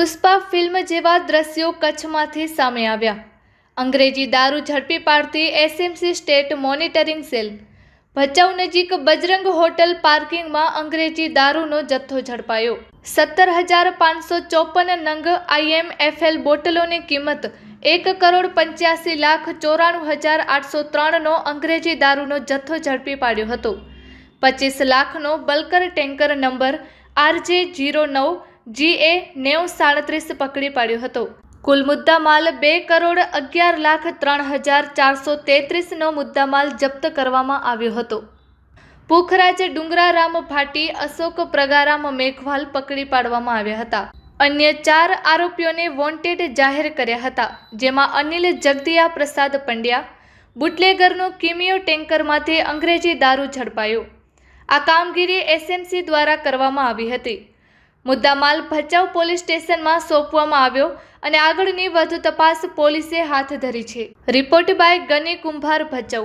Pushpa film જેવા દ્રશ્યો કચ્છમાંથી સામે આવ્યા. અંગ્રેજી દારૂ ઝડપી પાડતી SMC state monitoring cell. Bhachau નજીક બજરંગ હોટલ પાર્કિંગમાં અંગ્રેજી દારૂનો જથ્થો ઝડપાયો. સત્તર હજાર પાંચસો ચોપન નંગ આઈએમએફએલ બોટલોની કિંમત એક કરોડ પંચ્યાસી લાખ ચોરાણું હજાર આઠસો ત્રણનો અંગ્રેજી દારૂનો જથ્થો ઝડપી પાડ્યો હતો. પચીસ લાખનો bulker tanker number RJ zero નવ જીએ નેવ સાડત્રીસ પકડી પાડ્યો હતો. કુલ મુદ્દામાલ બે કરોડ અગિયાર લાખ ત્રણ હજાર ચારસો તેત્રીસનો મુદ્દામાલ જપ્ત કરવામાં આવ્યો હતો. પુખરાજ ડુંગરારામ ભાટી, અશોક પ્રગારામ મેઘવાલ પકડી પાડવામાં આવ્યા હતા. અન્ય ચાર આરોપીઓને વોન્ટેડ જાહેર કર્યા હતા, જેમાં અનિલ જગદિયા પ્રસાદ પંડ્યા, બુટલેગરનું કિમિયો ટેન્કરમાંથી અંગ્રેજી દારૂ ઝડપાયો. આ કામગીરી એસએમસી દ્વારા કરવામાં આવી હતી. મુદ્દામાલ ભચાઉ પોલીસ સ્ટેશનમાં સોંપવામાં આવ્યો અને આગળની વધુ તપાસ પોલીસે હાથ ધરી છે. રિપોર્ટ બાય ગની કુંભાર ભચાઉ.